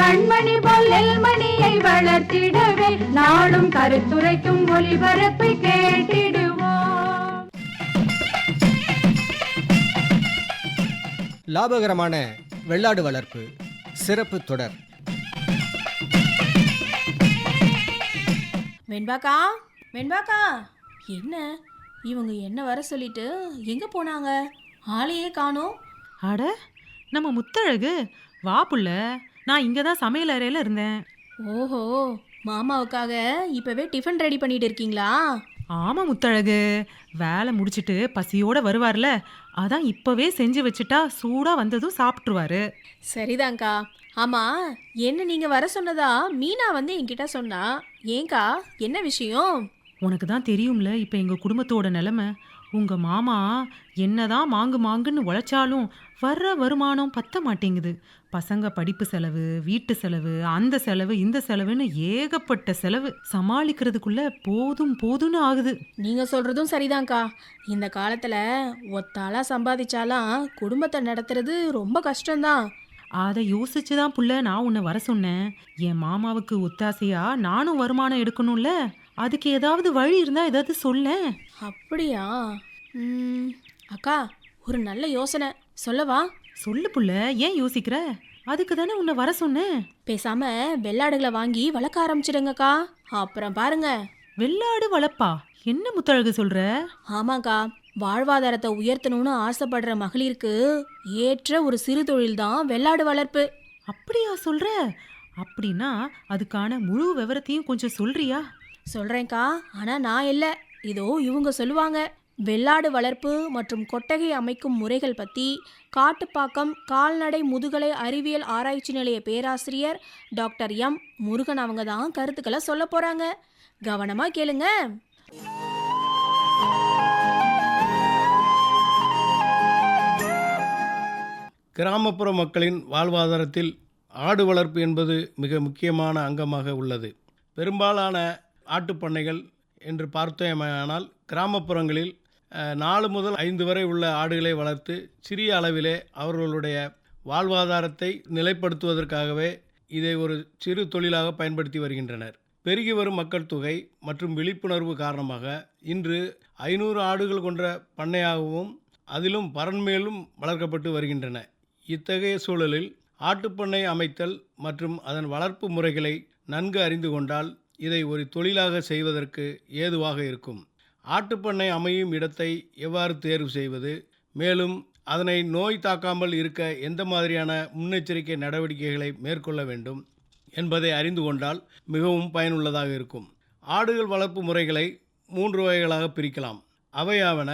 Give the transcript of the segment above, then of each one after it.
கண்மணி பொல்லல் மணியை வளர்த்திடவே நாடும் கருத்துரைக்கும் ஒளிபரப்பை கேட்டிடுவோம். லாபகரமான வெள்ளாடு வளர்ப்பு சிறப்பு தொடர். வெண்பாக்கா வெண்பாக்கா என்ன? இவங்க என்ன வர சொல்லிட்டு எங்க போனாங்க? ஆளையே காணோம். அட நம்ம முத்தழகு வா புள்ள. நான் இங்கே தான் சமையல் அறையில் இருந்தேன். ஓஹோ மாமாவுக்காக இப்பவே டிஃபன் ரெடி பண்ணிட்டு இருக்கீங்களா? ஆமாம் முத்தழகு. வேலை முடிச்சிட்டு பசியோட வருவார்ல அதான் இப்போவே செஞ்சு வச்சுட்டா சூடாக வந்ததும் சாப்பிட்ருவாரு சரிதான்க்கா. ஆமா என்ன நீங்க வர சொன்னதா மீனா வந்து என்கிட்ட சொன்னா. ஏன்க்கா என்ன விஷயம்? உனக்கு தான் தெரியும்ல இப்போ எங்கள் குடும்பத்தோட நிலமை. உங்கள் மாமா என்னதான் மாங்கு மாங்குன்னு உழைச்சாலும் வர்ற வருமானம் பத்த மாட்டேங்குது. பசங்க படிப்பு செலவு வீட்டு செலவு அந்த செலவு இந்த செலவுன்னு ஏகப்பட்ட செலவு சமாளிக்கிறதுக்குள்ள போதும் போதும்னு ஆகுது. நீங்க சொல்றதும் சரிதான்க்கா. இந்த காலத்துல ஒத்தாளா சம்பாதிச்சாலாம் குடும்பத்தை நடத்துறது ரொம்ப கஷ்டம்தான். அதை யோசிச்சு தான் புள்ள நான் உன்னை வர சொன்னேன். என் மாமாவுக்கு ஒத்தாசையா நானும் வருமானம் எடுக்கணும்ல? அதுக்கு ஏதாவது வழி இருந்தா ஏதாவது சொல்லேன் அப்படியா? ம், அக்கா ஒரு நல்ல யோசனை. சொல்லவா? சொல்லு புள்ள ஏன் யோசிக்கிற? அதுக்கு தானே உன்னை வர சொன்னேன் பேசாம வெள்ளாடுகளை வாங்கி வளர்க்க ஆரம்பிச்சிடுங்கக்கா. அப்புறம் பாருங்க. வெள்ளாடு வளர்ப்பா? என்ன முத்தழகு சொல்ற? ஆமாக்கா வாழ்வாதாரத்தை உயர்த்தணும்னு ஆசைப்படுற மகளிருக்கு ஏற்ற ஒரு சிறு தொழில் தான் வெள்ளாடு வளர்ப்பு. அப்படியா சொல்ற? அப்படின்னா அதுக்கான முழு விவரத்தையும் கொஞ்சம் சொல்றியா? சொல்றேன்க்கா ஆனா நான் இல்ல. இதோ இவங்க சொல்லுவாங்க. வெள்ளாடு வளர்ப்பு மற்றும் கொட்டகை அமைக்கும் முறைகள் பற்றி காட்டுப்பாக்கம் கால்நடை முதுகலை அறிவியல் ஆராய்ச்சி நிலைய பேராசிரியர் டாக்டர் எம் முருகன் அவங்க தான் கருத்துக்களை சொல்ல போகிறாங்க கவனமாக கேளுங்க. கிராமப்புற மக்களின் வாழ்வாதாரத்தில் ஆடு வளர்ப்பு என்பது மிக முக்கியமான அங்கமாக உள்ளது. பெரும்பாலான ஆட்டுப்பண்ணைகள் என்று பார்த்தோமேயானால் கிராமப்புறங்களில் நாலு முதல் ஐந்து வரை உள்ள ஆடுகளை வளர்த்து சிறிய அளவிலே அவர்களுடைய வாழ்வாதாரத்தை நிலைப்படுத்துவதற்காகவே இதை ஒரு சிறு தொழிலாக பயன்படுத்தி வருகின்றனர். பெருகி வரும் மக்கள் தொகை மற்றும் விழிப்புணர்வு காரணமாக இன்று ஐநூறு ஆடுகள் கொண்ட பண்ணையாகவும் அதிலும் பரன்மேலும் வளர்க்கப்பட்டு வருகின்றன. இத்தகைய சூழலில் ஆட்டுப்பண்ணை அமைத்தல் மற்றும் அதன் வளர்ப்பு முறைகளை நன்கு அறிந்து கொண்டால் இதை ஒரு தொழிலாக செய்வதற்கு ஏதுவாக இருக்கும். ஆட்டுப்பண்ணை அமையும் இடத்தை எவ்வாறு தேர்வு செய்வது? மேலும் அதனை நோய் தாக்காமல் இருக்க எந்த மாதிரியான முன்னெச்சரிக்கை நடவடிக்கைகளை மேற்கொள்ள வேண்டும் என்பதை அறிந்து கொண்டால் மிகவும் பயனுள்ளதாக இருக்கும். ஆடுகள் வளர்ப்பு முறைகளை மூன்று வகைகளாக பிரிக்கலாம். அவையாவன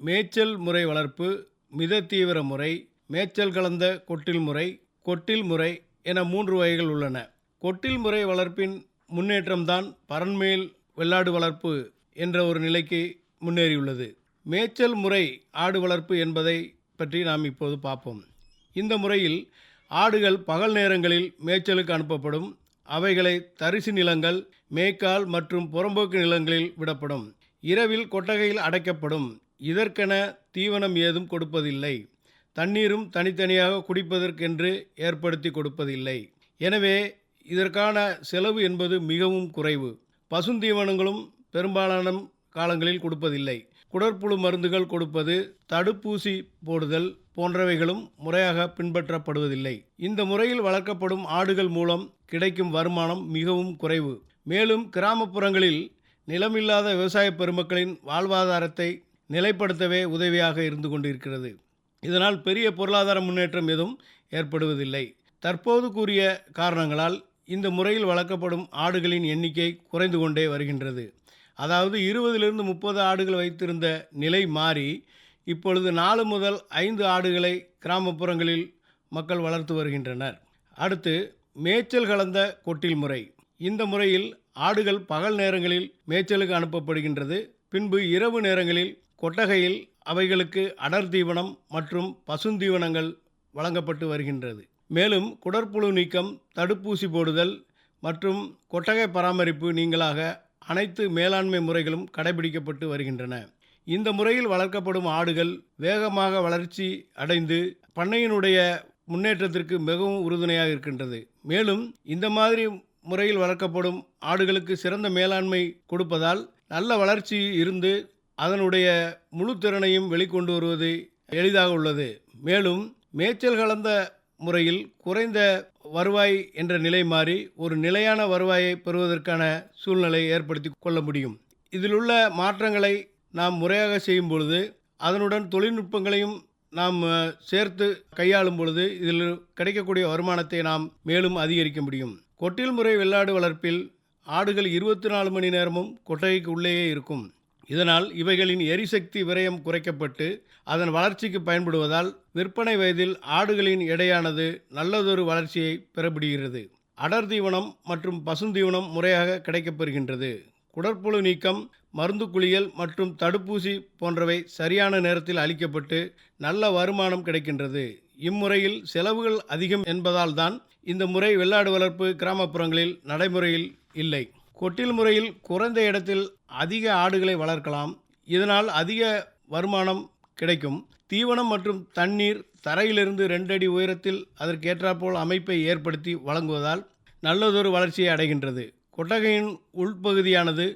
மேய்ச்சல் முறை வளர்ப்பு மித தீவிர முறை மேய்ச்சல் கலந்த கொட்டில் முறை கொட்டில் முறை என மூன்று வகைகள் உள்ளன. கொட்டில் முறை வளர்ப்பின் முன்னேற்றம்தான் பரன்மேல் வெள்ளாடு வளர்ப்பு என்ற ஒரு நிலைக்கு முன்னேறியுள்ளது. மேய்ச்சல் முறை ஆடு வளர்ப்பு என்பதை பற்றி நாம் இப்போது பார்ப்போம். இந்த முறையில் ஆடுகள் பகல் நேரங்களில் மேய்ச்சலுக்கு அனுப்பப்படும். அவைகளை தரிசு நிலங்கள் மேய்க்கால் மற்றும் புறம்போக்கு நிலங்களில் விடப்படும். இரவில் கொட்டகையில் அடைக்கப்படும். இதற்கென தீவனம் ஏதும் கொடுப்பதில்லை. தண்ணீரும் தனித்தனியாக குடிப்பதற்கென்று ஏற்படுத்தி கொடுப்பதில்லை. எனவே இதற்கான செலவு என்பது மிகவும் குறைவு. பசுந்தீவனங்களும் பெரும்பாலான காலங்களில் கொடுப்பதில்லை. குடற்புழு மருந்துகள் கொடுப்பது தடுப்பூசி போடுதல் போன்றவைகளும் முறையாக பின்பற்றப்படுவதில்லை. இந்த முறையில் வளர்க்கப்படும் ஆடுகள் மூலம் கிடைக்கும் வருமானம் மிகவும் குறைவு. மேலும் கிராமப்புறங்களில் நிலமில்லாத விவசாய பெருமக்களின் வாழ்வாதாரத்தை நிலைப்படுத்தவே உதவியாக இருந்து கொண்டிருக்கிறது. இதனால் பெரிய பொருளாதார முன்னேற்றம் எதுவும் ஏற்படுவதில்லை. தற்போது கூறிய காரணங்களால் இந்த முறையில் வளர்க்கப்படும் ஆடுகளின் எண்ணிக்கை குறைந்து கொண்டே வருகின்றது. அதாவது இருபதிலிருந்து முப்பது ஆடுகள் வைத்திருந்த நிலை மாறி இப்பொழுது நாலு முதல் ஐந்து ஆடுகளை கிராமப்புறங்களில் மக்கள் வளர்த்து வருகின்றனர். அடுத்து மேய்ச்சல் கலந்த கொட்டில் முறை. இந்த முறையில் ஆடுகள் பகல் நேரங்களில் மேய்ச்சலுக்கு அனுப்பப்படுகின்றது. பின்பு இரவு நேரங்களில் கொட்டகையில் அவைகளுக்கு அடர் தீவனம் மற்றும் பசுந்தீவனங்கள் வழங்கப்பட்டு வருகின்றது. மேலும் குடற்புழு நீக்கம் தடுப்பூசி போடுதல் மற்றும் கொட்டகை பராமரிப்பு நீங்களாக அனைத்து மேலாண்மை முறைகளும் கடைபிடிக்கப்பட்டு வருகின்றன. இந்த முறையில் வளர்க்கப்படும் ஆடுகள் வேகமாக வளர்ச்சி அடைந்து பண்ணையினுடைய முன்னேற்றத்திற்கு மிகவும் உறுதுணையாக இருக்கின்றது. மேலும் இந்த மாதிரி முறையில் வளர்க்கப்படும் ஆடுகளுக்கு சிறந்த மேலாண்மை கொடுப்பதால் நல்ல வளர்ச்சி இருந்து அதனுடைய முழு திறனையும் வெளிக்கொண்டு வருவது எளிதாக உள்ளது. மேலும் மேய்ச்சல் கலந்த முறையில் குறைந்த வருவாய் என்ற நிலை மாறி ஒரு நிலையான வருவாயை பெறுவதற்கான சூழ்நிலை ஏற்படுத்தி கொள்ள முடியும். இதிலுள்ள மாற்றங்களை நாம் முறையாக செய்யும் பொழுது அதனுடன் தொழில்நுட்பங்களையும் நாம் சேர்த்து கையாளும் பொழுது இதில் கிடைக்கக்கூடிய வருமானத்தை நாம் மேலும் அதிகரிக்க முடியும். கொட்டில் முறை வெள்ளாடு வளர்ப்பில் ஆடுகள் இருபத்தி நாலு மணி நேரமும் கொட்டகைக்கு உள்ளேயே இருக்கும். இதனால் இவைகளின் எரிசக்தி விரயம் குறைக்கப்பட்டு அதன் வளர்ச்சிக்கு பயன்படுவதால் விற்பனை வயதில் ஆடுகளின் எடையானது நல்லதொரு வளர்ச்சியை பெறப்படுகிறது. அடர் தீவனம் மற்றும் பசுந்தீவனம் முறையாக கிடைக்கப்பெறுகின்றது. குடற்புழு நீக்கம் மருந்து குளியல் மற்றும் தடுப்பூசி போன்றவை சரியான நேரத்தில் அளிக்கப்பட்டு நல்ல வருமானம் கிடைக்கின்றது. இம்முறையில் செலவுகள் அதிகம் என்பதால் தான் இந்த முறை வெள்ளாடு வளர்ப்பு கிராமப்புறங்களில் நடைமுறையில் இல்லை. கொட்டில் முறையில் குறைந்த இடத்தில் அதிக ஆடுகளை வளர்க்கலாம். இதனால் அதிக வருமானம் கிடைக்கும். தீவனம் மற்றும் தண்ணீர் தரையிலிருந்து ரெண்டு அடி உயரத்தில் அதற்கேற்றாற்போல் அமைப்பை ஏற்படுத்தி வழங்குவதால் நல்லதொரு வளர்ச்சியை அடைகின்றது. கொட்டகையின் உள்பகுதியானது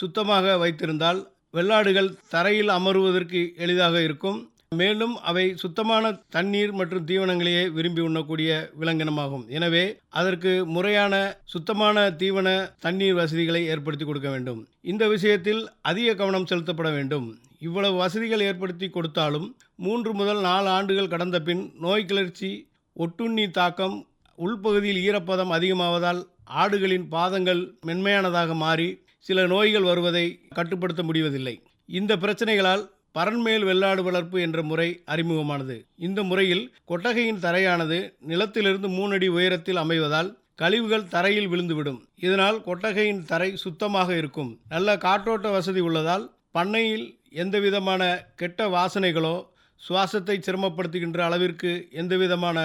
சுத்தமாக வைத்திருந்தால் வெள்ளாடுகள் தரையில் அமருவதற்கு எளிதாக இருக்கும். மேலும் அவை சுத்தமான தண்ணீர் மற்றும் தீவனங்களையே விரும்பி உண்ணக்கூடிய விலங்கினமாகும். எனவே அதற்கு முறையான சுத்தமான தீவன தண்ணீர் வசதிகளை ஏற்படுத்தி கொடுக்க வேண்டும். இந்த விஷயத்தில் அதிக கவனம் செலுத்தப்பட வேண்டும். இவ்வளவு வசதிகள் ஏற்படுத்தி கொடுத்தாலும் மூன்று முதல் நாலு ஆண்டுகள் கடந்த பின் நோய் கிளர்ச்சி ஒட்டுண்ணி தாக்கம் உள்பகுதியில் ஈரப்பதம் அதிகமாவதால் ஆடுகளின் பாதங்கள் மென்மையானதாக மாறி சில நோய்கள் வருவதை கட்டுப்படுத்த முடிவதில்லை. இந்த பிரச்சனைகளால் பரண்மேல் வெள்ளாடு வளர்ப்பு என்ற முறை அறிமுகமானது. இந்த முறையில் கொட்டகையின் தரையானது நிலத்திலிருந்து மூணடி உயரத்தில் அமைவதால் கழிவுகள் தரையில் விழுந்துவிடும். இதனால் கொட்டகையின் தரை சுத்தமாக இருக்கும். நல்ல காற்றோட்ட வசதி உள்ளதால் பண்ணையில் எந்தவிதமான கெட்ட வாசனைகளோ சுவாசத்தை சிரமப்படுத்துகின்ற அளவிற்கு எந்தவிதமான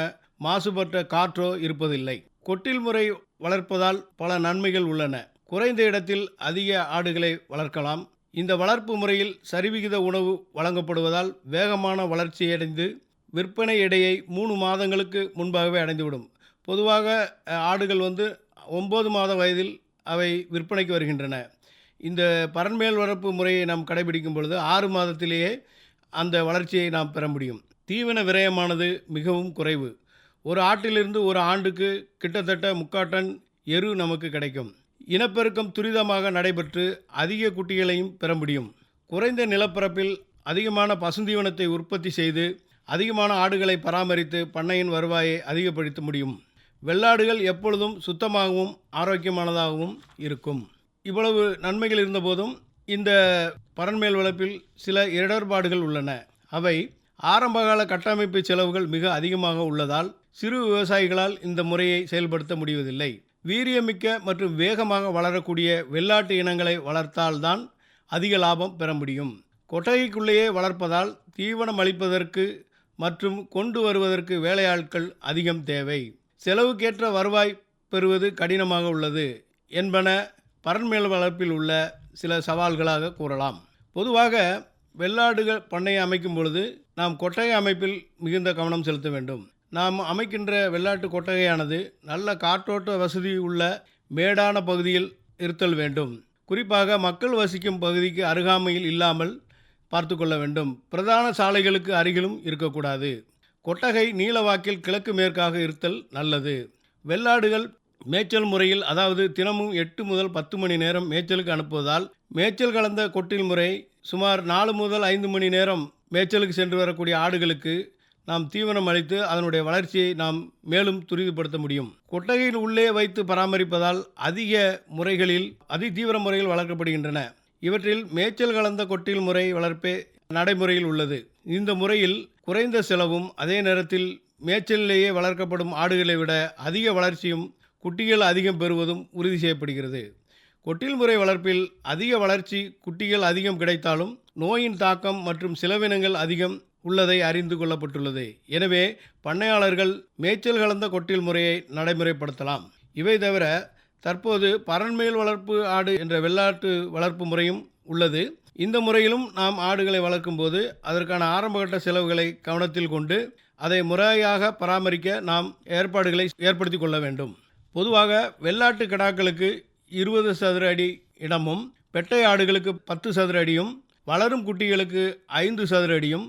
மாசுபட்ட காற்றோ இருப்பதில்லை. கொட்டில் முறை வளர்ப்பதால் பல நன்மைகள் உள்ளன. குறைந்த இடத்தில் அதிக ஆடுகளை வளர்க்கலாம். இந்த வளர்ப்பு முறையில் சரிவிகித உணவு வழங்கப்படுவதால் வேகமான வளர்ச்சியடைந்து விற்பனை எடையை மூணு மாதங்களுக்கு முன்பாகவே அடைந்துவிடும். பொதுவாக ஆடுகள் வந்து ஒம்பது மாத வயதில் அவை விற்பனைக்கு வருகின்றன. இந்த பரன்மேல் வரப்பு முறையை நாம் கடைபிடிக்கும் பொழுது ஆறு மாதத்திலேயே அந்த வளர்ச்சியை நாம் பெற முடியும். தீவன விரயமானது மிகவும் குறைவு. ஒரு ஆட்டிலிருந்து ஒரு ஆண்டுக்கு கிட்டத்தட்ட முக்காட்டன் எரு நமக்கு கிடைக்கும். இனப்பெருக்கம் துரிதமாக நடைபெற்று அதிக குட்டிகளையும் பெற முடியும். குறைந்த நிலப்பரப்பில் அதிகமான பசுந்தீவனத்தை உற்பத்தி செய்து அதிகமான ஆடுகளை பராமரித்து பண்ணையின் வருவாயை அதிகப்படுத்த முடியும். வெள்ளாடுகள் எப்பொழுதும் சுத்தமாகவும் ஆரோக்கியமானதாகவும் இருக்கும். இவ்வளவு நன்மைகள் இருந்தபோதும் இந்த பரன்மேல் வளர்ப்பில் சில இடர்பாடுகள் உள்ளன. அவை ஆரம்பகால கட்டமைப்பு செலவுகள் மிக அதிகமாக உள்ளதால் சிறு விவசாயிகளால் இந்த முறையை செயல்படுத்த முடிவதில்லை. வீரியமிக்க மற்றும் வேகமாக வளரக்கூடிய வெள்ளாட்டு இனங்களை வளர்த்தால்தான் அதிக லாபம் பெற முடியும். கொட்டகைக்குள்ளேயே வளர்ப்பதால் தீவனம் அளிப்பதற்கு மற்றும் கொண்டு வருவதற்கு வேலையாட்கள் அதிகம் தேவை. செலவுக்கேற்ற வருவாய் பெறுவது கடினமாக உள்ளது என்பன பரன்மேல் வளர்ப்பில் உள்ள சில சவால்களாக கூறலாம். பொதுவாக வெள்ளாடுகள் பண்ணையை அமைக்கும் பொழுது நாம் கொட்டகை அமைப்பில் மிகுந்த கவனம் செலுத்த வேண்டும். நாம் அமைக்கின்ற வெள்ளாட்டு கொட்டகையானது நல்ல காற்றோட்ட வசதி உள்ள மேடான பகுதியில் இருத்தல் வேண்டும். குறிப்பாக மக்கள் வசிக்கும் பகுதிக்கு அருகாமையில் இல்லாமல் பார்த்து கொள்ள வேண்டும். பிரதான சாலைகளுக்கு அருகிலும் இருக்கக்கூடாது. கொட்டகை நீளவாக்கில் கிழக்கு மேற்காக இருத்தல் நல்லது. வெள்ளாடுகள் மேய்ச்சல் முறையில் அதாவது தினமும் எட்டு முதல் பத்து மணி நேரம் மேய்ச்சலுக்கு அனுப்புவதால் மேய்ச்சல் கலந்த கொட்டில் முறை சுமார் நாலு முதல் ஐந்து மணி நேரம் மேய்ச்சலுக்கு சென்று வரக்கூடிய ஆடுகளுக்கு நாம் தீவனம் அளித்து அதனுடைய வளர்ச்சியை நாம் மேலும் துரிதப்படுத்த முடியும். கொட்டகையில் உள்ளே வைத்து பராமரிப்பதால் அதிக முறைகளில் அதி தீவிர முறையில் வளர்க்கப்படுகின்றன. இவற்றில் மேய்ச்சல் கலந்த கொட்டில் முறை வளர்ப்பே நடைமுறையில் உள்ளது. இந்த முறையில் குறைந்த செலவும் அதே நேரத்தில் மேய்ச்சலிலேயே வளர்க்கப்படும் ஆடுகளை விட அதிக வளர்ச்சியும் குட்டிகள் அதிகம் பெறுவதும் உறுதி செய்யப்படுகிறது. கொட்டில் முறை வளர்ப்பில் அதிக வளர்ச்சி குட்டிகள் அதிகம் கிடைத்தாலும் நோயின் தாக்கம் மற்றும் செலவினங்கள் அதிகம் உள்ளதை அறிந்து கொள்ளப்பட்டுள்ளது. எனவே பண்ணையாளர்கள் மேய்ச்சல் கலந்த கொட்டில் முறையை நடைமுறைப்படுத்தலாம். இவை தவிர தற்போது பரண்மேல் வளர்ப்பு ஆடு என்ற வெள்ளாட்டு வளர்ப்பு முறையும் உள்ளது. இந்த முறையிலும் நாம் ஆடுகளை வளர்க்கும்போது அதற்கான ஆரம்பகட்ட செலவுகளை கவனத்தில் கொண்டு அதை முறையாக பராமரிக்க நாம் ஏற்பாடுகளை ஏற்படுத்தி கொள்ள வேண்டும். பொதுவாக வெள்ளாட்டு கிடாக்களுக்கு இருபது சதுர அடி இடமும் பெட்டை ஆடுகளுக்கு பத்து சதுர அடியும் வளரும் குட்டிகளுக்கு ஐந்து சதுர அடியும்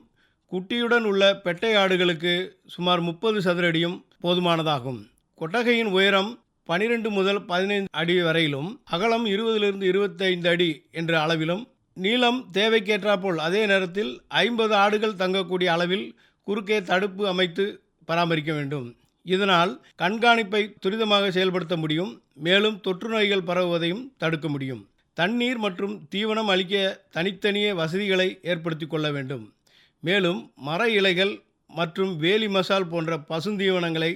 குட்டியுடன் உள்ள பெட்டை ஆடுகளுக்கு சுமார் முப்பது சதுர அடியும் போதுமானதாகும். கொட்டகையின் உயரம் பனிரெண்டு முதல் பதினைந்து அடி வரையிலும் அகலம் இருபதிலிருந்து இருபத்தைந்து அடி என்ற அளவிலும் நீளம் தேவைக்கேற்றாற்போல் அதே நேரத்தில் ஐம்பது ஆடுகள் தங்கக்கூடிய அளவில் குறுக்கே தடுப்பு அமைத்து பராமரிக்க வேண்டும். இதனால் கண்காணிப்பை துரிதமாக செயல்படுத்த முடியும் மேலும் தொற்று நோய்கள் பரவுவதையும் தடுக்க முடியும். தண்ணீர் மற்றும் தீவனம் அளிக்க தனித்தனியே வசதிகளை ஏற்படுத்தி கொள்ள வேண்டும். மேலும் மர இலைகள் மற்றும் வேலி மசால் போன்ற பசுந்தீவனங்களை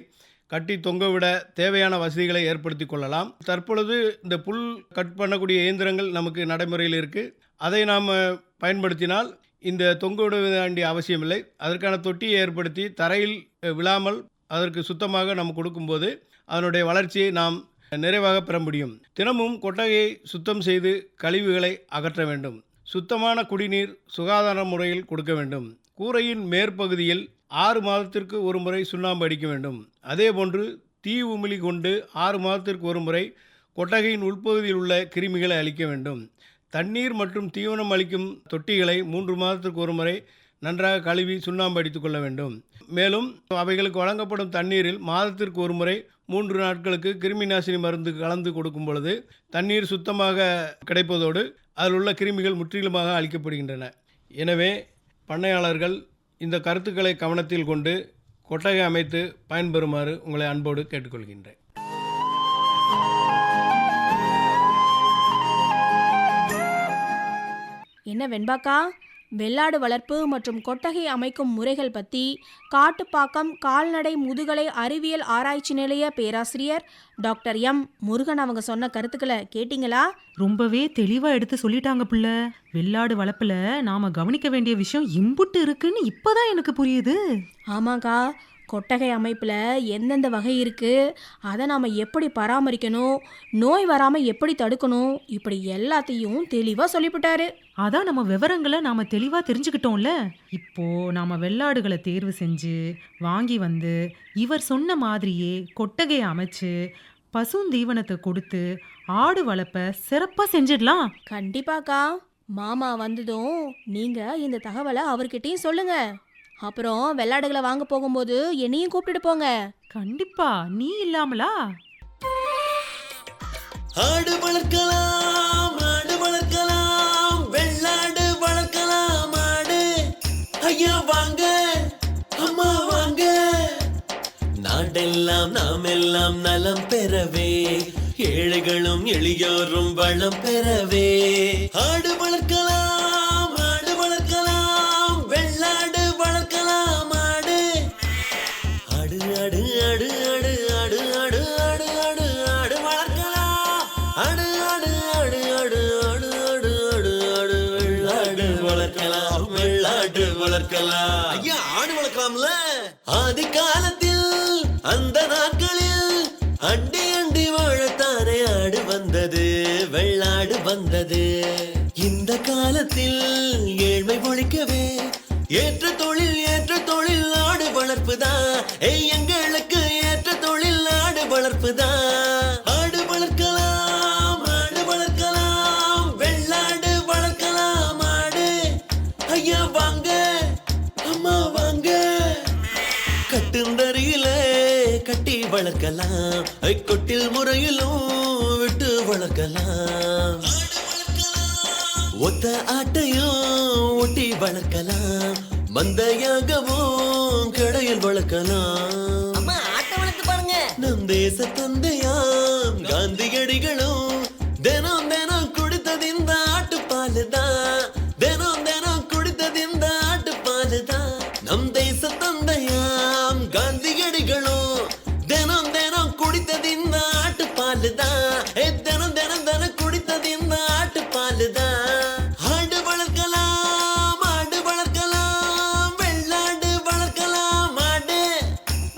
கட்டி தொங்கவிட தேவையான வசதிகளை ஏற்படுத்தி கொள்ளலாம். தற்பொழுது இந்த புல் கட் பண்ணக்கூடிய இயந்திரங்கள் நமக்கு நடைமுறையில் இருக்குது அதை நாம் பயன்படுத்தினால் இந்த தொங்க விட வேண்டிய அவசியமில்லை. அதற்கான தொட்டியை ஏற்படுத்தி தரையில் விழாமல் அதற்கு சுத்தமாக நாம் கொடுக்கும்போது அதனுடைய வளர்ச்சியை நாம் நிறைவாக பெற முடியும். தினமும் கொட்டகையை சுத்தம் செய்து கழிவுகளை அகற்ற வேண்டும். சுத்தமான குடிநீர் சுகாதார முறையில் கொடுக்க வேண்டும். கூரையின் மேற்பகுதியில் ஆறு மாதத்திற்கு ஒரு முறை சுண்ணாம்பு அடிக்க வேண்டும். அதேபோன்று தீ உமிழி கொண்டு ஆறு மாதத்திற்கு ஒரு முறை கொட்டகையின் உள்பகுதியில் உள்ள கிருமிகளை அழிக்க வேண்டும். தண்ணீர் மற்றும் தீவனம் அளிக்கும் தொட்டிகளை மூன்று மாதத்திற்கு ஒரு முறை நன்றாக கழுவி சுண்ணாம்பு அடித்துக்கொள்ள வேண்டும். மேலும் அவைகளுக்கு வழங்கப்படும் தண்ணீரில் மாதத்திற்கு ஒரு முறை மூன்று நாட்களுக்கு கிருமி நாசினி மருந்து கலந்து கொடுக்கும் பொழுது தண்ணீர் சுத்தமாக கிடைப்பதோடு அதில் உள்ள கிருமிகள் முற்றிலுமாக அழிக்கப்படுகின்றன. எனவே பண்ணையாளர்கள் இந்த கருத்துக்களை கவனத்தில் கொண்டு கொட்டகை அமைத்து பயன்பெறுமாறு உங்களை அன்போடு கேட்டுக்கொள்கின்றேன். என்ன வெண்பாக்கா? வெள்ளாடு வளர்ப்பு மற்றும் கொட்டகை அமைக்கும் முறைகள் பற்றி காட்டுப்பாக்கம் கால்நடை முதுகலை அறிவியல் ஆராய்ச்சி நிலைய பேராசிரியர் டாக்டர் எம் முருகன் அவங்க சொன்ன கருத்துக்களை கேட்டிங்களா? ரொம்பவே தெளிவா எடுத்து சொல்லிட்டாங்க புள்ள. வெள்ளாடு வளர்ப்புல நாம கவனிக்க வேண்டிய விஷயம் இம்புட்டு இருக்குன்னு இப்பதான் எனக்கு புரியுது. ஆமாக்கா. கொட்டகை அமைப்பில் எந்தெந்த வகை இருக்குது அதை நாம் எப்படி பராமரிக்கணும்? நோய் வராமல் எப்படி தடுக்கணும்? இப்படி எல்லாத்தையும் தெளிவாக சொல்லிவிட்டாரு அதான் நம்ம விவரங்களை நாம தெளிவா தெரிஞ்சுக்கிட்டோம்ல. இப்போ நாம வெள்ளாடுகளை தேர்வு செஞ்சு வாங்கி வந்து இவர் சொன்ன மாதிரியே கொட்டகை அமைச்சு பசுந்தீவனத்தை கொடுத்து ஆடு வளர்ப்ப சிறப்பா செஞ்சிடலாம். கண்டிப்பாக்கா. மாமா வந்ததும் நீங்க இந்த தகவலை அவர்கிட்டயும் சொல்லுங்க. அப்புறம் வெள்ளாடுகளை வாங்க போகும்போது என்னையும் கூப்பிட்டுட்டு போங்க. கண்டிப்பா நீ இல்லாமலா? ஆடு வளர்க்கலாம் ஆடு வளர்க்கலாம் வெள்ளாடு வளர்க்கலாம் ஆடு. ஐயா வாங்க அம்மா வாங்க. நாடெல்லாம் நாம் எல்லாம் நலம் பெறவே. ஏழைகளும் எளியோரும் வளம் பெறவே. ஆடு வளர்க்கலாம் வளர்க்கலாம். ஐயா ஆடு வளர்க்கலாம்ல? ஆதி காலத்தில் அந்த நாட்களில் அண்டி அண்டி வாழத்தானே ஆடு வந்தது வெள்ளாடு வந்தது. இந்த காலத்தில் ஏழ்மை ஒழிக்கவே ஏற்ற தொழில் ஏற்ற தொழில் ஆடு வளர்ப்புதான் ஏய் எங்களுக்கு ஏற்ற தொழில் ஆடு வளர்ப்புதான் வளர்க்கலாம். ஐ, கொட்டில் முறையிலும் விட்டு வளர்க்கலாம். ஒத்த ஆட்டையும் ஒட்டி வளர்க்கலாம். மந்தையாகவும் கடையில் வளர்க்கலாம். நம் தேச தந்தையாம்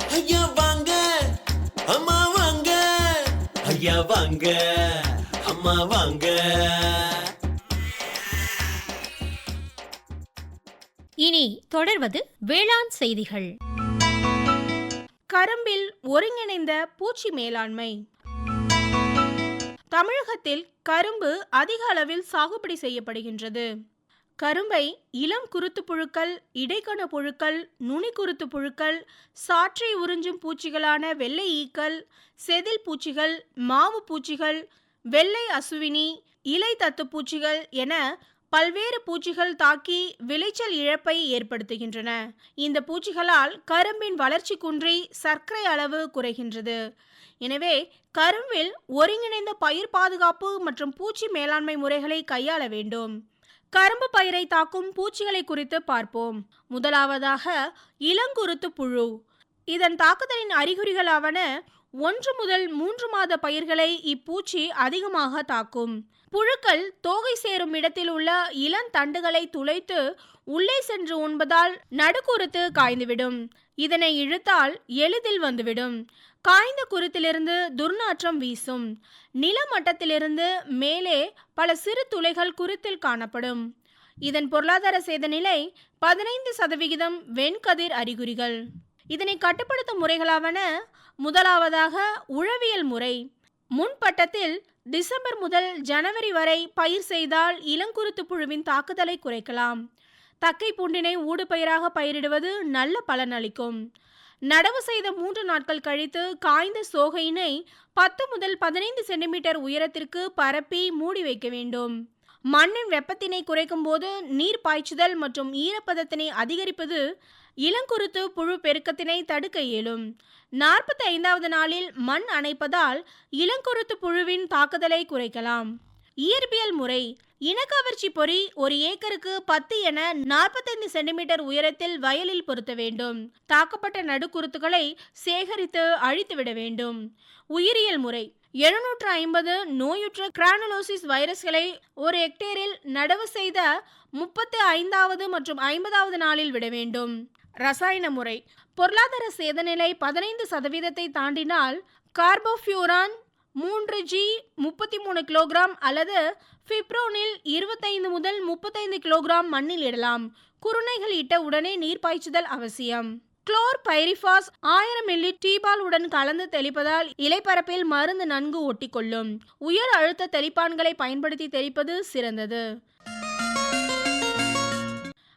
ஐயா வாங்க அம்மா வாங்க ஐயா வாங்க. இனி தொடர்வது வேளாண் செய்திகள். கரும்பில் ஒருங்கிணைந்த பூச்சி மேலாண்மை. தமிழகத்தில் கரும்பு அதிக அளவில் சாகுபடி செய்யப்படுகின்றது. கரும்பை இளம் குருத்து புழுக்கள் இடைக்கண புழுக்கள் நுனி குருத்து புழுக்கள் சாற்றை உறிஞ்சும் பூச்சிகளான வெள்ளை ஈக்கள் செதில் பூச்சிகள் மாவு பூச்சிகள் வெள்ளை அசுவினி இலை தத்து பூச்சிகள் என பல்வேறு பூச்சிகள் தாக்கி விளைச்சல் இழப்பை ஏற்படுத்துகின்றன. இந்த பூச்சிகளால் கரும்பின் வளர்ச்சி குன்றி சர்க்கரை அளவு குறைகின்றது. எனவே கரும்பில் ஒருங்கிணைந்த பயிர் பாதுகாப்பு மற்றும் பூச்சி மேலாண்மை முறைகளை கையாள வேண்டும். கரும்பு பயிரை தாக்கும் பூச்சிகளை குறித்து பார்ப்போம். முதலாவதாக இளங்குருத்து புழு. இதன் தாக்குதலின் அறிகுறிகளாவன ஒன்று முதல் மூன்று மாத பயிர்களை இப்பூச்சி அதிகமாக தாக்கும். புழுக்கள் தோகை சேரும் இடத்தில் உள்ள இளந்தண்டுகளை துளைத்து உள்ளே சென்று உண்பதால் நடுக்குறுத்து காய்ந்துவிடும். இதனை இழுத்தால் எளிதில் வந்துவிடும். காய்ந்த குருத்திலிருந்து துர்நாற்றம் வீசும். நிலமட்டத்திலிருந்து மேலே பல சிறு துளைகள் குருத்தில் காணப்படும். இதன் பொருளாதார சேத நிலை பதினைந்து சதவிகிதம் வெண்கதிர் அறிகுறிகள். இதனை கட்டுப்படுத்தும் முறைகளாவன முதலாவதாக உழவியல் முறை. முன்பட்டத்தில் டிசம்பர் முதல் ஜனவரி வரை பயிர் செய்தால் இளங்குருத்து புழுவின் தாக்குதலை குறைக்கலாம். தக்கை பூண்டினை ஊடுபயிராக பயிரிடுவது நல்ல பலன் அளிக்கும். நடவு செய்த மூன்று நாட்கள் கழித்து காய்ந்த சோகையினை பத்து முதல் பதினைந்து சென்டிமீட்டர் உயரத்திற்கு பரப்பி மூடி வைக்க வேண்டும். மண்ணின் வெப்பத்தினை குறைக்கும் போது நீர் பாய்ச்சுதல் மற்றும் ஈரப்பதத்தினை அதிகரிப்பது இளங்குருத்து புழு பெருக்கத்தினை தடுக்க இயலும். நாற்பத்தி ஐந்தாவது நாளில் மண் அணைப்பதால் இளங்குருத்து புழுவின் தாக்குதலை குறைக்கலாம். இயற்பியல் முறை. இனக்கவர்ச்சி பொறி ஒரு ஏக்கருக்கு பத்து என நாற்பத்தைந்து சென்டிமீட்டர் உயரத்தில் வயலில் பொருத்த வேண்டும். தாக்கப்பட்ட நடுக்குருத்துக்களை சேகரித்து அழித்துவிட வேண்டும். உயிரியல் முறை. எழுநூற்று ஐம்பது நோயுற்ற கிரானலோசிஸ் வைரஸ்களை ஒரு ஹெக்டேரில் நடவு செய்த முப்பத்து ஐந்தாவது மற்றும் ஐம்பதாவது நாளில் விட வேண்டும். ரசாயன முறை. பொருளாதார சேதநிலை பதினைந்து சதவீதத்தை தாண்டினால் கார்போஃபியூரான் மூன்று ஜி முப்பத்தி மூணு கிலோகிராம் அல்லது ஃபிப்ரோனில் இருபத்தைந்து முதல் முப்பத்தைந்து கிலோகிராம் மண்ணில் இடலாம். குருணைகள் இட்ட உடனே நீர் பாய்ச்சுதல் அவசியம். குளோர் பைரிஃபாஸ் ஆயிரம் மில்லி டீபால் உடன் கலந்து தெளிப்பதால் இலைப்பரப்பில் மருந்து நன்கு ஒட்டிக்கொள்ளும். உயர் அழுத்த தெளிப்பான்களை பயன்படுத்தி தெளிப்பது சிறந்தது.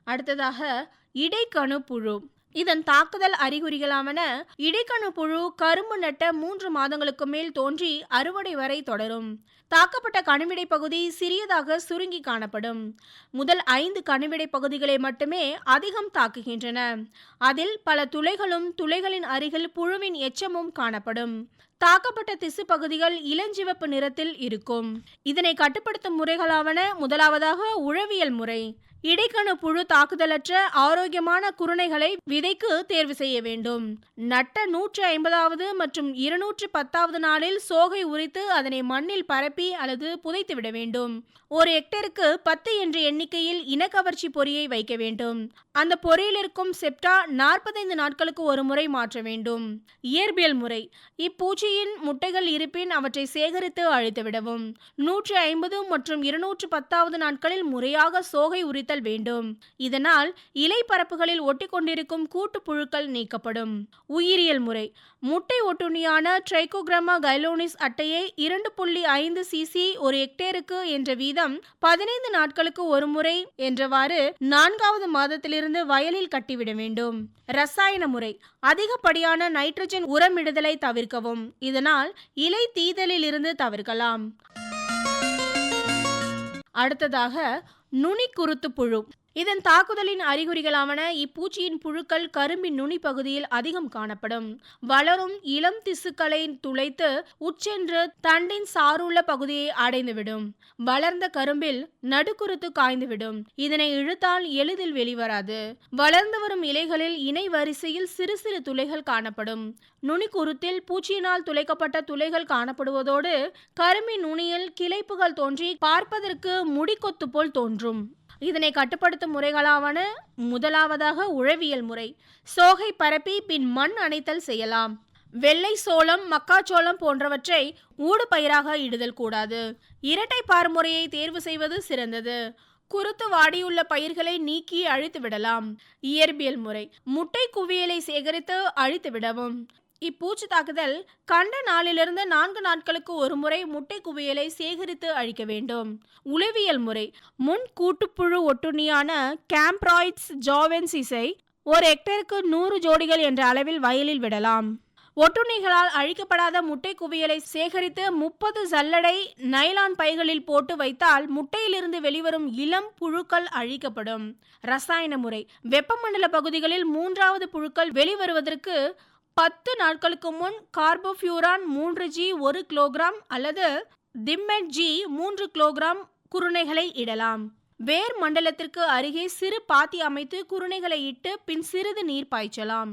அடுத்ததாக இடைக்கணு புழு இதன் தாக்குதல் அறிகுறிகளாவன இடைக்கணு புழு கரும்பு நட்ட மூன்று மாதங்களுக்கு மேல் தோன்றி அறுவடை வரை தொடரும். தாக்கப்பட்ட கணுவிடை பகுதி சிறியதாக சுருங்கி காணப்படும். முதல் ஐந்து கணுவிடை பகுதிகளை மட்டுமே அதிகம் தாக்குகின்றன. அதில் பல துளைகளும் துளைகளின் அருகில் புழுவின் எச்சமும் காணப்படும். தாக்கப்பட்ட திசு பகுதிகள் இளஞ்சிவப்பு நிறத்தில் இருக்கும். இதனை கட்டுப்படுத்தும் முறைகளாவன முதலாவதாக உழவியல் முறை. இடைக்கணு புழு தாக்குதலற்ற ஆரோக்கியமான குருணைகளை விதைக்கு தேர்வு செய்ய வேண்டும். நட்ட நூற்று ஐம்பதாவது மற்றும் இருநூற்று பத்தாவது நாளில் சோகை உரித்து அதனை மண்ணில் பரப்பி அல்லது புதைத்து விட வேண்டும். ஒரு ஹெக்டேருக்கு பத்து என்ற எண்ணிக்கையில் இனக்கவர்ச்சி பொறியை வைக்க வேண்டும். அந்த பொறியில் இருக்கும் செப்டா நாற்பத்தைந்து நாட்களுக்கு ஒரு முறை மாற்ற வேண்டும். இயற்பியல் முறை. இப்பூச்சியின் முட்டைகள் இருப்பின் அவற்றை சேகரித்து அழித்துவிடவும் நூற்றி ஐம்பது மற்றும் இருநூற்று பத்தாவது நாட்களில் முறையாக சோகை உரித்தல் வேண்டும். இதனால் இலை பரப்புகளில் ஒட்டிக்கொண்டிருக்கும் கூட்டு புழுக்கள் நீக்கப்படும். உயிரியல் முறை. முட்டை ஒட்டுண்ணியான ட்ரைகோகிராமா கைலோனிஸ் அட்டையை இரண்டு புள்ளி ஐந்து சிசி ஒரு ஹெக்டேருக்கு என்ற வீதம் பதினைந்து நாட்களுக்கு ஒரு முறை என்றவாறு நான்காவது மாதத்திலிருந்து வயலில் கட்டிவிட வேண்டும். ரசாயன முறை. அதிகப்படியான நைட்ரஜன் உரமிடுதலை தவிர்க்கவும். இதனால் இலை தீதலில் இருந்து தவிர்க்கலாம். அடுத்ததாக நுனி குருத்து புழு. இதன் தாக்குதலின் அறிகுறிகளாவன இப்பூச்சியின் புழுக்கள் கரும்பின் நுனி பகுதியில் அதிகம் காணப்படும். வளரும் இளம் திசுக்களை துளைத்து உச்சென்று தண்டின் சாருள்ள பகுதியை அடைந்துவிடும். வளர்ந்த கரும்பில் நடுக்குறுத்து காய்ந்துவிடும். இதனை இழுத்தால் எளிதில் வெளிவராது. வளர்ந்து வரும் இலைகளில் இணை வரிசையில் சிறு சிறு துளைகள் காணப்படும். நுனிக்குருத்தில் பூச்சியினால் துளைக்கப்பட்ட துளைகள் காணப்படுவதோடு கரும்பின் நுனியில் கிளைப்புகள் தோன்றி பார்ப்பதற்கு முடிக்கொத்து போல் தோன்றும். இதனை கட்டுப்படுத்தும் முறைகளாவன முதலாவதாக உழவியல் முறை. சோகை பரப்பி பின் மண் அணைத்தல் செய்யலாம். வெள்ளை சோளம் மக்காச்சோளம் போன்றவற்றை ஊடு பயிராக இடுதல் கூடாது. இரட்டை பார் முறையை தேர்வு செய்வது சிறந்தது. குருத்து வாடியுள்ள பயிர்களை நீக்கி அழித்து விடலாம். இயற்பியல் முறை. முட்டை குவியலை சேகரித்து அழித்து விடவும். இப்பூச்சி தாக்குதல் கண்ட நாளிலிருந்து நான்கு நாட்களுக்கு ஒரு முறை முட்டை குவியலை சேகரித்து அழிக்க வேண்டும். உளவியல் முறை. முன் கூட்டுப்புழு ஒட்டுண்ணியான கேம்ப்ராய்ட்ஸ் ஜாவென்சிஸை ஒரு ஹெக்டருக்கு நூறு ஜோடிகள் என்ற அளவில் வயலில் விடலாம். ஒட்டுண்ணிகளால் அழிக்கப்படாத முட்டை குவியலை சேகரித்து முப்பது சல்லடை நைலான் பைகளில் போட்டு வைத்தால் முட்டையிலிருந்து வெளிவரும் இளம் புழுக்கள் அழிக்கப்படும். ரசாயன முறை. வெப்பமண்டல பகுதிகளில் மூன்றாவது புழுக்கள் வெளிவருவதற்கு பத்து நாட்களுக்கு முன் கார்போஃபியூரான் மூன்று ஜி ஒரு கிலோகிராம் அல்லது திம்மெட் ஜி மூன்று கிலோகிராம் குருணைகளை இடலாம். வேர் மண்டலத்திற்கு அருகே சிறு பாத்தி அமைத்து குருணைகளை இட்டு பின் சிறிது நீர் பாய்ச்சலாம்.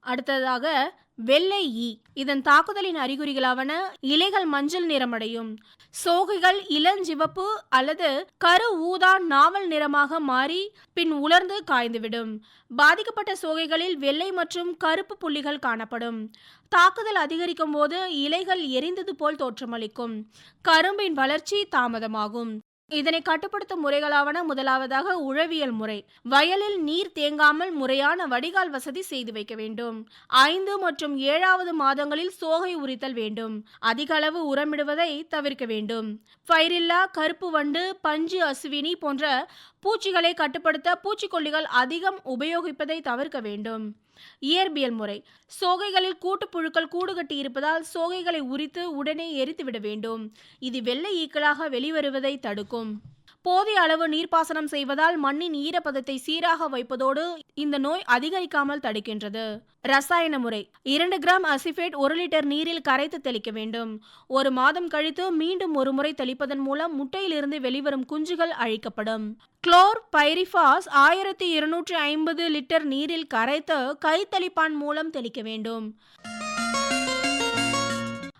அடுத்ததாக வெள்ளை ஈ. இதன் தாக்குதலின் அறிகுறிகளாவன இலைகள் மஞ்சள் நிறமடையும். சோகைகள் இளஞ்சிவப்பு அல்லது கரு ஊதா நாவல் நிறமாக மாறி பின் உலர்ந்து காய்ந்துவிடும். பாதிக்கப்பட்ட சோகைகளில் வெள்ளை மற்றும் கருப்பு புள்ளிகள் காணப்படும். தாக்குதல் அதிகரிக்கும் போது இலைகள் எரிந்தது போல் தோற்றமளிக்கும். கரும்பின் வளர்ச்சி தாமதமாகும். இதனை கட்டுப்படுத்தும் முறைகளாவன முதலாவதாக உழவியல் முறை. வயலில் நீர் தேங்காமல் முறையான வடிகால் வசதி செய்து வைக்க வேண்டும். ஐந்து மற்றும் ஏழாவது மாதங்களில் சோகை உரித்தல் வேண்டும். அதிக அளவு உரமிடுவதை தவிர்க்க வேண்டும். பயிரில்லா கருப்பு வண்டு பஞ்சு அசுவினி போன்ற பூச்சிகளை கட்டுப்படுத்த பூச்சிக்கொல்லிகள் அதிகம் உபயோகிப்பதை தவிர்க்க வேண்டும். இயற்பியல் முறை. சோகைகளில் கூட்டுப்புழுக்கள் கூடுகட்டி இருப்பதால் சோகைகளை உரித்து உடனே எரித்துவிட வேண்டும். இது வெள்ளை ஈக்களாக வெளிவருவதை தடுக்கும். போதிய அளவு நீர்ப்பாசனம் செய்வதால் மண்ணின் ஈரப்பதத்தை சீராக வைப்பதோடு இந்த நோய் அதிகரிக்காமல் தடுக்கின்றது. ரசாயன முறை. இரண்டு கிராம் அசிபேட் ஒரு லிட்டர் நீரில் கரைத்து தெளிக்க வேண்டும். ஒரு மாதம் கழித்து மீண்டும் ஒரு முறை தெளிப்பதன் மூலம் முட்டையிலிருந்து வெளிவரும் குஞ்சுகள் அழிக்கப்படும். குளோர் பைரிஃபாஸ் ஆயிரத்தி இருநூற்றி ஐம்பது லிட்டர் நீரில் கரைத்து கைத்தளிப்பான் மூலம் தெளிக்க வேண்டும்.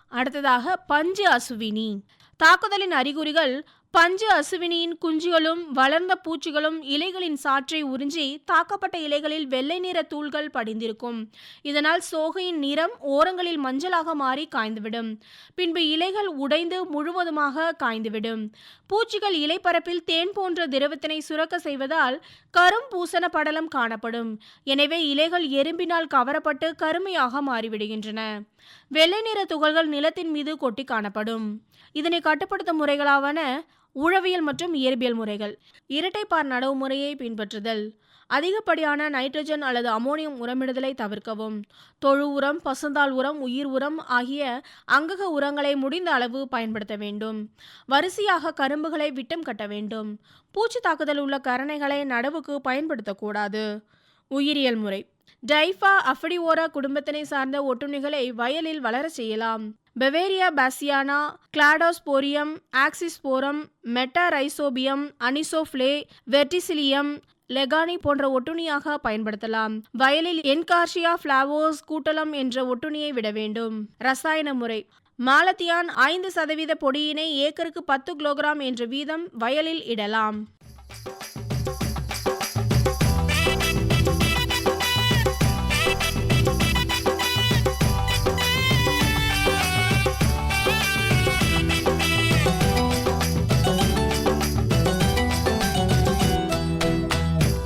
அடுத்ததாக பஞ்சு அசுவினி. தாக்குதலின் அறிகுறிகள் பஞ்சு அசுவினியின் குஞ்சுகளும் வளர்ந்த பூச்சிகளும் இலைகளின் சாற்றை உறிஞ்சி தாக்கப்பட்ட இலைகளில் வெள்ளை நிற தூள்கள் படிந்திருக்கும். இதனால் சோகையின் நிறம் ஓரங்களில் மஞ்சளாக மாறி காய்ந்துவிடும். பின்பு இலைகள் உடைந்து முழுவதுமாக காய்ந்துவிடும். பூச்சிகள் இலைப்பரப்பில் தேன் போன்ற திரவத்தினை சுரக்க செய்வதால் கரும் பூசண படலம் காணப்படும். எனவே இலைகள் எறும்பினால் கவரப்பட்டு கருமையாக மாறிவிடுகின்றன. வெள்ளை நிற துகள்கள் நிலத்தின் மீது கொட்டி காணப்படும். இதனை கட்டுப்படுத்தும் முறைகளாவன உழவியல் மற்றும் இயற்பியல் முறைகள். இரட்டைப்பார் நடவு முறையை பின்பற்றுதல். அதிகப்படியான நைட்ரஜன் அல்லது அமோனியம் உரமிடுதலை தவிர்க்கவும். தொழு உரம் பசுந்தால் உரம் உயிர் உரம் ஆகிய அங்கக உரங்களை முடிந்த அளவு பயன்படுத்த வேண்டும். வரிசையாக கரும்புகளை விட்டம் கட்ட வேண்டும். பூச்சி தாக்குதல் உள்ள கரணைகளை நடவுக்கு பயன்படுத்தக்கூடாது. உயிரியல் முறை. டைஃபா அஃபடிவோரா குடும்பத்தினை சார்ந்த ஒட்டுண்ணிகளை வயலில் வளர செய்யலாம். Beauveria bassiana Cladosporium oxysporum Metarhizium anisopliae Verticillium lecanii போன்ற ஒட்டுணியாக பயன்படுத்தலாம். வயலில் என்கார்ஷியா பிளாவோஸ் கூட்டலம் என்ற ஒட்டுணியை விட வேண்டும். ரசாயன முறை. மாலத்தியான் ஐந்து சதவீத பொடியினை ஏக்கருக்கு பத்து கிலோகிராம் என்ற வீதம் வயலில் இடலாம்.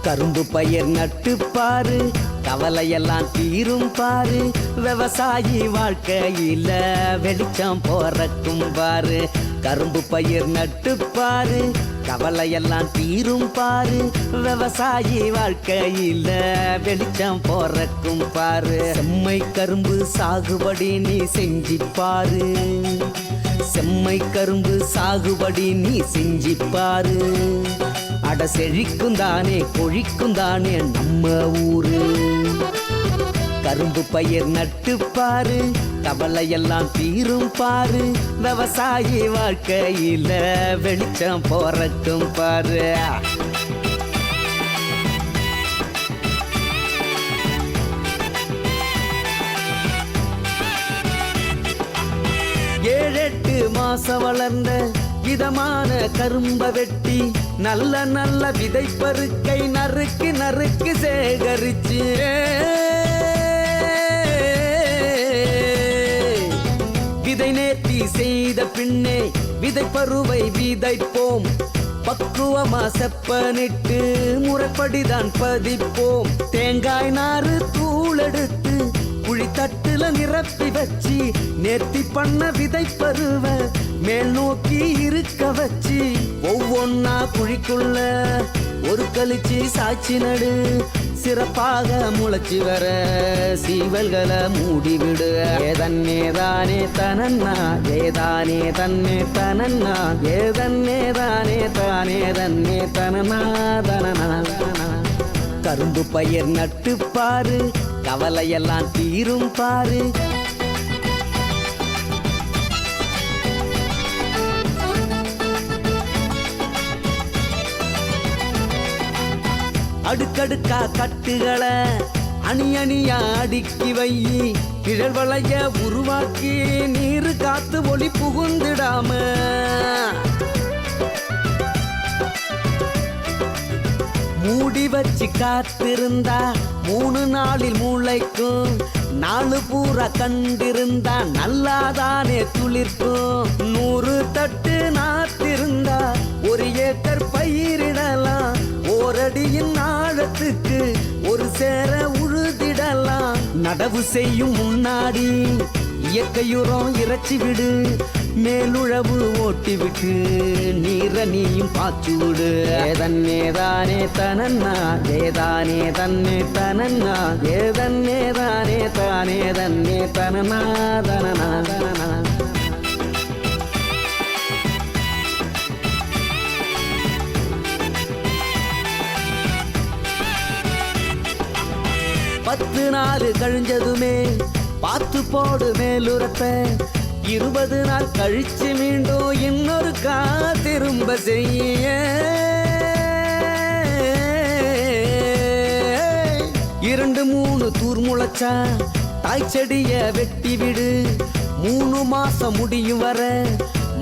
கரும்பு பயிர் நட்டு பாரு. கவலையெல்லாம் தீரும் பாரு. விவசாயி வாழ்க்கையில வெளிச்சம் போறக்கும் பாரு. கரும்பு பயிர் நட்டு பாரு. கவலையெல்லாம் தீரும் பாரு. விவசாயி வாழ்க்கையில வெளிச்சம் போறக்கும் பாரு. செம்மை கரும்பு சாகுபடி நீ செஞ்சு பாரு செம்மை கரும்பு சாகுபடி நீ செஞ்சு பாரு அட செழிக்கும் தானே கொழிக்கும் தானே நம்ம ஊரு. கரும்பு பயிர் நட்டு பாரு கவலையெல்லாம் தீரும் பாரு விவசாயி வாழ்க்கையில வெளிச்சம் போறக்கும் பாரு. ஏழெட்டு மாசம் வளர்ந்த விதமான கரும்ப வெட்டி நல்ல நல்ல விதை பருக்கை நறுக்கு நறுக்கு சேகரிச்சு. விதை நேர்த்தி செய்த பின்னே விதை பருவை விதைப்போம். பக்குவமா செப்பனிட்டு முறைப்படிதான் பதிப்போம். தேங்காய் நாறு தூளெடுத்து குழித்தட்டுல நிரப்பி வச்சு நேர்த்தி பண்ண விதை பருவ மேல் நோக்கி இருக்க வச்சு ஒவ்வொன்னா குழிக்குள்ள ஒரு கழிச்சு சாட்சி நடு. சிறப்பாக முளைச்சி வர சீவல்களை மூடிவிடு. ஏதன்னே தானே தனன்னா ஏதானே தன்னே தனன்னா. ஏதன்னே தானே தானே தன்னே தனனா தனனா தனனா. கரும்பு பயிர் நட்டு பாரு கவலையெல்லாம் தீரும் பாரு. அடுக்கடுக்கா கட்டுகளை அணி அணியா அடுக்கி வை. கிழல் வளைய உருவாக்கி நீர் காத்து ஒளி புகுந்துடாம. மூடி வச்சு காத்திருந்தா மூணு நாளில் மூளைக்கும். நாலு பூரா கண்டிருந்தா நல்லாதானே துளிர்க்கும். நூறு தட்டு நாத்திருந்தா ஒரு ஏக்கர் பயிரிடலாம். ஓரடியின் ஆழத்துக்கு ஒரு சேர உழுதிடலாம். நடவு செய்யும் முன்னாடி இயற்கையுரம் இறைச்சி விடு. மேலுழவு ஓட்டி விட்டு நீர நீயும் பாய்ச்சி விடு. ஏதன்னே தானே தனன்னா ஏதானே தன்னே தனன்னா ஏதன்னே தானே தானே தன்னே தனனா தனனா தனனா பத்து நாள் கழிஞ்சதுமே பார்த்து போடு மேலுரத்தை இருபது நாள் கழிச்சு மீண்டும் இன்னொரு கா திரும்ப செய்ய. இரண்டு மூணு தூர் முளைச்சா தாய் செடிய வெட்டி விடு. மூணு மாசம் முடியும் வர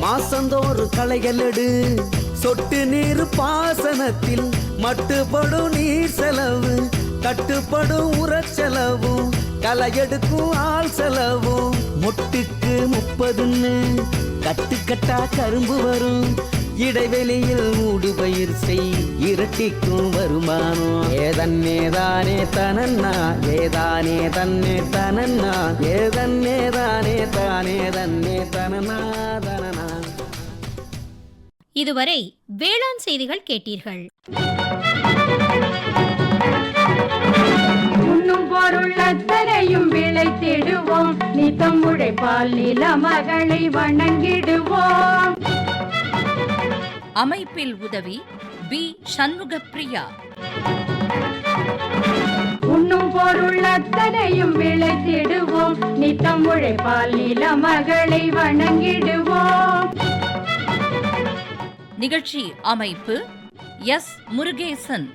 மாசந்தோறு களைகள் எடு. சொட்டு நீர் பாசனத்தில் மட்டுப்படும் நீர் செலவு. கட்டுப்படும் உரச்செலவும் களை எடுக்கும் ஆள் செலவும் முட்டுக்கு முப்பதுன்னு கட்டுக்கட்டா கரும்பு வரும். இடைவெளியில் மூடு பயிர் செய் இரட்டிக்கும் வருமானம். ஏதன்னே தானே தனன்னா ஏதானே தன்னே தனன்னா. ஏதன்னே தானே தானே தன்னே தனனா தனனா இதுவரை வேளாண் செய்திகள் கேட்டீர்கள். அத்தனையும் விளைத்திடுவோம் நித்தம் உழைப்பால் நில மகளை வணங்கிடுவோம். அமைப்பில் உதவி பி. சண்முகப்பிரியா. உண்ணும் பொருள் அத்தனையும் விளைத்திடுவோம் நித்தம் உழைப்பால் நில மகளை வணங்கிடுவோம். நிகழ்ச்சி அமைப்பு எஸ். முருகேசன்.